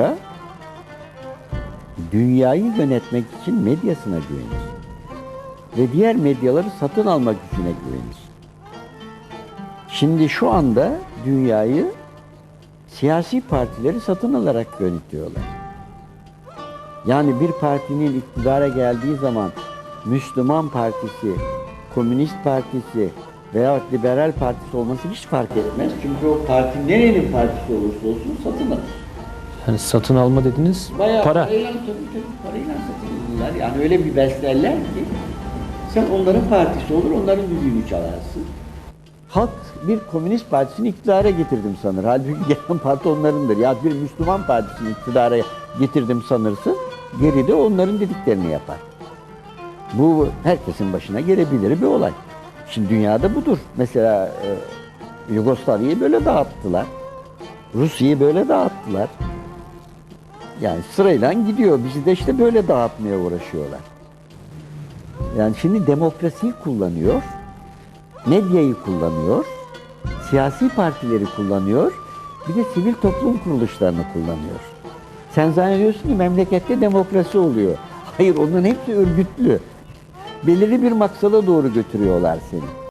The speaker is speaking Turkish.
Amerika dünyayı yönetmek için medyasına güvenir. Ve diğer medyaları satın almak gücüne güvenir. Şimdi şu anda dünyayı siyasi partileri satın alarak yönetiyorlar. Yani bir partinin iktidara geldiği zaman Müslüman Partisi, Komünist Partisi veya Liberal Partisi olması hiç fark etmez. Çünkü o parti nerenin partisi olursa olsun satın alır. Yani satın alma dediniz Bayağı para. parayla tabii tabii parayla satın alırlar. Yani öyle bir beslerler ki sen onların partisi olur, onların düdüğünü çalarsın. Halk bir komünist partisini iktidara getirdim sanır. Halbuki gelen parti onlarındır. Ya bir Müslüman partisini iktidara getirdim sanırsın. Geride onların dediklerini yapar. Bu herkesin başına gelebilir bir olay. Şimdi dünyada budur. Mesela e, Yugoslavya'yı böyle dağıttılar. Rusya'yı böyle dağıttılar. Yani sırayla gidiyor. Bizi de işte böyle dağıtmaya uğraşıyorlar. Yani şimdi demokrasiyi kullanıyor, medyayı kullanıyor, siyasi partileri kullanıyor, bir de sivil toplum kuruluşlarını kullanıyor. Sen zannediyorsun ki memlekette demokrasi oluyor. Hayır onların hepsi örgütlü. Belirli bir maksada doğru götürüyorlar seni.